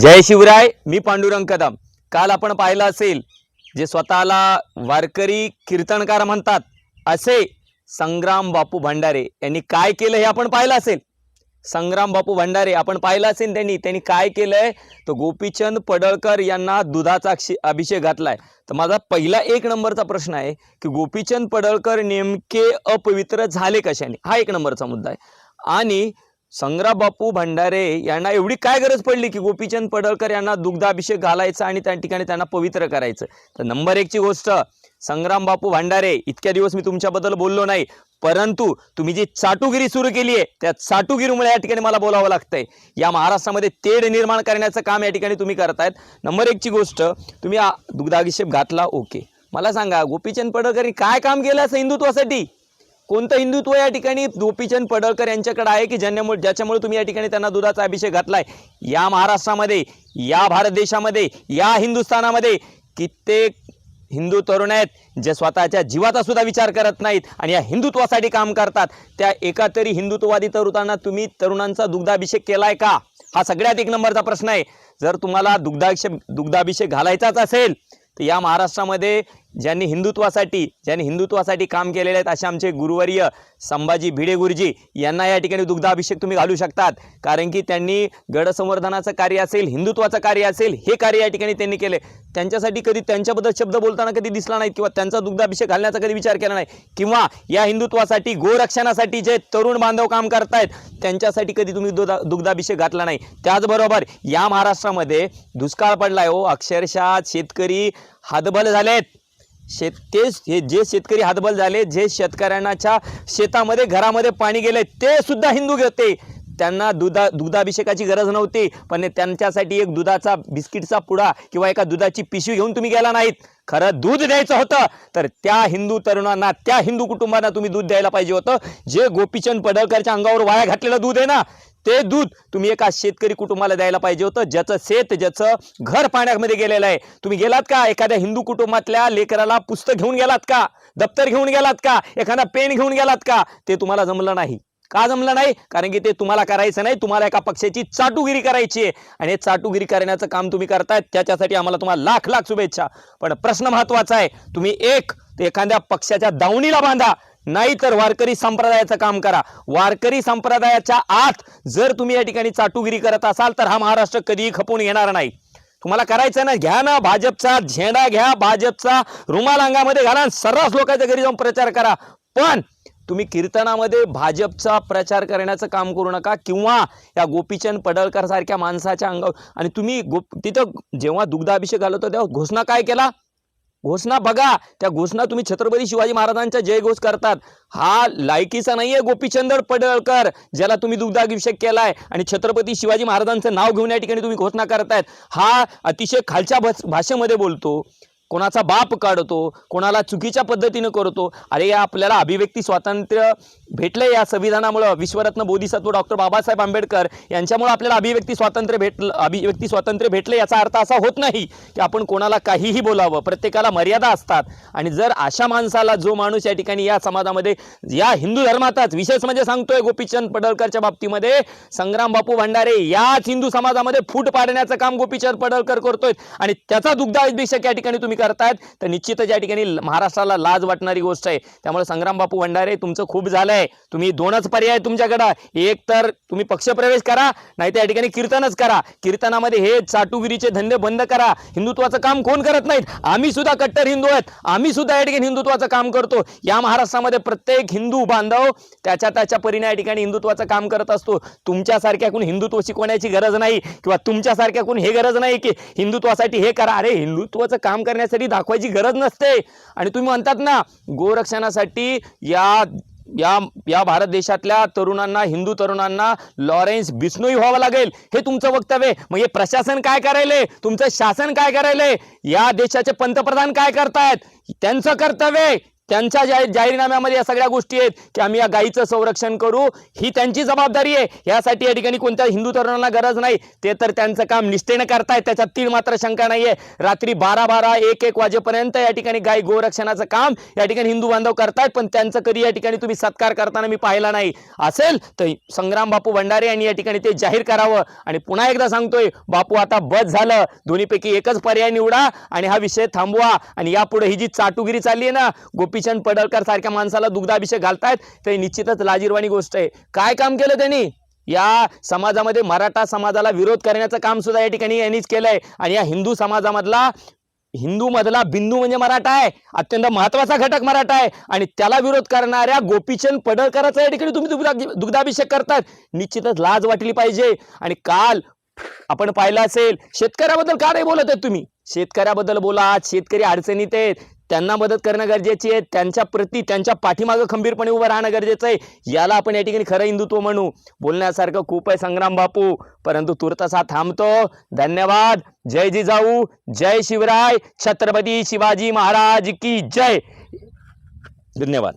जय शिवराय मी पांडुरंग कदम काल आपण पाहिलं असेल जे स्वतःला वारकरी कीर्तनकार म्हणतात असे संग्राम बापू भंडारे यांनी काय केलं हे आपण पाहिलं असेल. संग्राम बापू भंडारे आपण पाहिलं असेल त्यांनी त्यांनी काय केलंय? तर गोपीचंद पडळकर यांना दुधाचा अभिषेक घातलाय. तर माझा पहिला एक नंबरचा प्रश्न आहे की गोपीचंद पडळकर नेमके अपवित्र झाले कशाने? हा एक नंबरचा मुद्दा आहे. आणि संग्राम बापू भंडारे यांना एवढी काय गरज पडली की गोपीचंद पडळकर यांना दुग्धाभिषेक घालायचा आणि त्या ठिकाणी त्यांना पवित्र करायचं? तर नंबर एकची गोष्ट संग्राम बापू भंडारे इतक्या दिवस मी तुमच्याबद्दल बोललो नाही परंतु तुम्ही जी चाटुगिरी सुरू केली आहे त्या चाटुगिरीमुळे या ठिकाणी मला बोलावं लागतंय. या महाराष्ट्रामध्ये तेढ निर्माण करण्याचं काम या ठिकाणी तुम्ही करतायत. नंबर एकची गोष्ट तुम्ही दुग्धाभिषेक घातला ओके. मला सांगा गोपीचंद पडळकरी काय काम केलं असं हिंदुत्वासाठी? कोणतं हिंदुत्व या ठिकाणी गोपीचंद पडळकर यांच्याकडे आहे की ज्यांच्यामुळे ज्याच्यामुळे तुम्ही या ठिकाणी त्यांना दुधाचा अभिषेक घातलाय? या महाराष्ट्रामध्ये या भारत देशामध्ये या हिंदुस्थानामध्ये कित्येक हिंदू तरुण आहेत जे स्वतःच्या जीवाचा सुद्धा विचार करत नाहीत आणि या हिंदुत्वासाठी काम करतात. त्या एका तरी हिंदुत्ववादी तरुणांना तुम्ही तरुणांचा दुग्धाभिषेक केलाय का? हा सगळ्यात एक नंबरचा प्रश्न आहे. जर तुम्हाला दुग्धाभिषेक दुग्धाभिषेक घालायचाच असेल तर या महाराष्ट्रामध्ये ज्यांनी हिंदुत्वासाठी ज्यांनी हिंदुत्वासाठी काम केलेले आहेत असे आमचे गुरुवर्य संभाजी भिडे गुरुजी यांना या ठिकाणी दुग्धाभिषेक तुम्ही घालू शकतात. कारण की त्यांनी गडसंवर्धनाचं कार्य असेल हिंदुत्वाचं कार्य असेल हे कार्य या ठिकाणी त्यांनी केले. त्यांच्यासाठी कधी त्यांच्याबद्दल शब्द बोलताना कधी दिसला नाही किंवा त्यांचा दुग्धाभिषेक घालण्याचा कधी विचार केला नाही किंवा या हिंदुत्वासाठी गोरक्षणासाठी जे तरुण बांधव काम करतायत त्यांच्यासाठी कधी तुम्ही दुधा दुग्धाभिषेक घातला नाही. त्याचबरोबर या महाराष्ट्रामध्ये दुष्काळ पडलाय हो. अक्षरशः शेतकरी हातबल झालेत. शेत तेच हे जे शेतकरी हातबल झाले जे शेतकऱ्यांच्या शेतामध्ये घरामध्ये पाणी गेले ते सुद्धा हिंदू घेते. त्यांना दुधा दुधाभिषेकाची गरज नव्हती पण त्यांच्यासाठी एक दुधाचा बिस्किटचा पुडा किंवा एका दुधाची पिशवी घेऊन तुम्ही गेला नाहीत. खरं दूध द्यायचं होतं तर त्या हिंदू तरुणांना त्या हिंदू कुटुंबांना तुम्ही दूध द्यायला पाहिजे होतं. जे गोपीचंद पडळकरच्या अंगावर वाया घातलेलं दूध आहे ना ते दूध तुम्ही एका शेतकरी कुटुंबाला द्यायला पाहिजे होतं ज्याचं शेत ज्याचं घर पाण्यामध्ये गेलेलं आहे. तुम्ही गेलात का? एखाद्या हिंदू कुटुंबातल्या लेकराला पुस्तक घेऊन गेलात का? दप्तर घेऊन गेलात का? एखादा पेन घेऊन गेलात का? ते तुम्हाला जमलं नाही. का जमलं नाही? कारण की ते तुम्हाला करायचं नाही. तुम्हाला एका पक्षाची चाटुगिरी करायची आहे. आणि चाटुगिरी करण्याचं काम तुम्ही करतायत त्याच्यासाठी आम्हाला तुम्हाला लाख लाख शुभेच्छा. पण प्रश्न महत्त्वाचा आहे तुम्ही एक ते एखाद्या पक्षाच्या दावणीला बांधा. नाही तर वारकरी संप्रदायाचं काम करा. वारकरी संप्रदायाच्या आत जर तुम्ही या ठिकाणी चाटुगिरी करत असाल तर हा महाराष्ट्र कधीही खपून येणार नाही. तुम्हाला करायचं ना घ्या ना भाजपचा झेंडा घ्या भाजपचा रुमाल अंगामध्ये घाला आणि सर्रास लोकांच्या घरी जाऊन प्रचार करा. पण तुम्ही कीर्तनामध्ये भाजपचा प्रचार करण्याचं काम करू नका किंवा या गोपीचंद पडळकर सारख्या माणसाच्या अंगावर आणि तुम्ही गोप तिथं जेव्हा दुग्धाभिषेक घालवतो तेव्हा घोषणा काय केला? घोषणा बघा. त्या घोषणा तुम्ही छत्रपती शिवाजी महाराजांचा जयघोष करतात. हा लायकीचा नाहीये गोपीचंद पडळकर ज्याला तुम्ही दुग्धाभिषेक केलाय आणि छत्रपती शिवाजी महाराजांचं नाव घेऊन या ठिकाणी तुम्ही घोषणा करतायत. हा अतिशय खालच्या भाषेमध्ये बोलतो. कोणाचा बाप काढतो कोणाला चुकीच्या पद्धतीनं करतो. अरे या आपल्याला अभिव्यक्ती स्वातंत्र्य भेटलं या संविधानामुळं. विश्वरत्न बोधिसत्व डॉक्टर बाबासाहेब आंबेडकर यांच्यामुळं आपल्याला अभिव्यक्ती स्वातंत्र्य भेटलं अभिव्यक्ती स्वातंत्र्य भेटलं याचा अर्थ असा होत नाही की आपण कोणाला काहीही बोलावं. प्रत्येकाला मर्यादा असतात. आणि जर अशा माणसाला जो माणूस या ठिकाणी या समाजामध्ये या हिंदू धर्मातच विशेष म्हणजे सांगतोय गोपीचंद पडळकरच्या बाबतीमध्ये संग्राम बापू भंडारे याच हिंदू समाजामध्ये फूट पाडण्याचं काम गोपीचंद पडळकर करतोय. आणि त्याचा दुग्धाभिषेक या ठिकाणी तुम्ही करतायत तर निश्चितच या ठिकाणी महाराष्ट्राला लाज वाटणारी गोष्ट आहे. त्यामुळे संग्राम बापू भंडारे तुमचं खूप झालंय तुम्ही दोनच पर्याय तुमच्याकडं. एक तर तुम्ही पक्षप्रवेश करा नाही तर या ठिकाणी कीर्तनच करा. कीर्तनामध्ये हे चाटुगिरीचे धंदे बंद करा. हिंदुत्वाचं काम कोण करत नाहीत? आम्ही सुद्धा कट्टर हिंदू आहेत. आम्ही सुद्धा या ठिकाणी हिंदुत्वाचं काम करतो. या महाराष्ट्रामध्ये प्रत्येक हिंदू बांधव त्याच्या त्याच्या परीने या ठिकाणी हिंदुत्वाचं काम करत असतो. तुमच्यासारख्या कोण हिंदुत्व शिकवण्याची गरज नाही? किंवा तुमच्यासारख्या कोण हे गरज नाही की हिंदुत्वासाठी हे करा. अरे हिंदुत्वाचं काम करण्यासाठी दाखवायची गरज नसते. आणि तुम्ही म्हणतात ना गोरक्षणासाठी या या या भारत देशातल्या तरुणांना हिंदू तरुणांना लॉरेन्स बिस्नोई व्हावं लागेल. हे तुमचं वक्तव्य आहे. मग हे प्रशासन काय करायले? तुमचं शासन काय करायले? या देशाचे पंतप्रधान काय करतायत? त्यांचं कर्तव्य त्यांच्या जाहीर जाहीरनाम्यामध्ये या सगळ्या गोष्टी आहेत की आम्ही या गायीचं संरक्षण करू. ही त्यांची जबाबदारी आहे. यासाठी या ठिकाणी कोणत्या हिंदू तरुणांना गरज नाही. ते तर त्यांचं काम निष्ठेनं करतायत. त्याच्यात तीन मात्र शंका नाहीये. रात्री बारा बारा एक एक वाजेपर्यंत या ठिकाणी गाय गोरक्षणाचं काम या ठिकाणी हिंदू बांधव करतायत. पण त्यांचं कधी या ठिकाणी तुम्ही सत्कार करताना मी पाहिला नाही. असेल तर संग्राम बापू भंडारे यांनी या ठिकाणी ते जाहीर करावं. आणि पुन्हा एकदा सांगतोय बापू आता बस झालं. दोन्हीपैकी एकच पर्याय निवडा आणि हा विषय थांबवा. आणि यापुढे ही जी चाटुगिरी चालली आहे ना गोपीचंद पडळकर सारख्या माणसाला दुग्धाभिषेक घालतायत ते निश्चितच लाजीरवाणी गोष्ट आहे. काय काम केलं त्यांनी? या समाजामध्ये मराठा समाजाला विरोध करण्याचं काम सुद्धा या ठिकाणी यांनीच केलंय. आणि या हिंदू समाजामधला हिंदू मधला बिंदू म्हणजे मराठा आहे. अत्यंत महत्त्वाचा घटक मराठा आहे. आणि त्याला विरोध करणाऱ्या गोपीचंद पडळकराचा या ठिकाणी तुम्ही दुग्धा दुग्धाभिषेक करतात. निश्चितच लाज वाटली पाहिजे. आणि काल आपण पाहिलं असेल शेतकऱ्याबद्दल का नाही बोलत आहेत तुम्ही? शेतकऱ्याबद्दल बोला आज शेतकरी अडचणीत आहेत. त्यांना मदत करणं गरजेची आहे. त्यांच्या प्रती त्यांच्या पाठीमागं खंबीरपणे उभं राहणं गरजेचं आहे. याला आपण या ठिकाणी खरं हिंदुत्व म्हणू. बोलण्यासारखं खूप आहे संग्राम बापू. परंतु तुर्तसा थांबतो. धन्यवाद. जय जिजाऊ. जय शिवराय. छत्रपती शिवाजी महाराज की जय. धन्यवाद.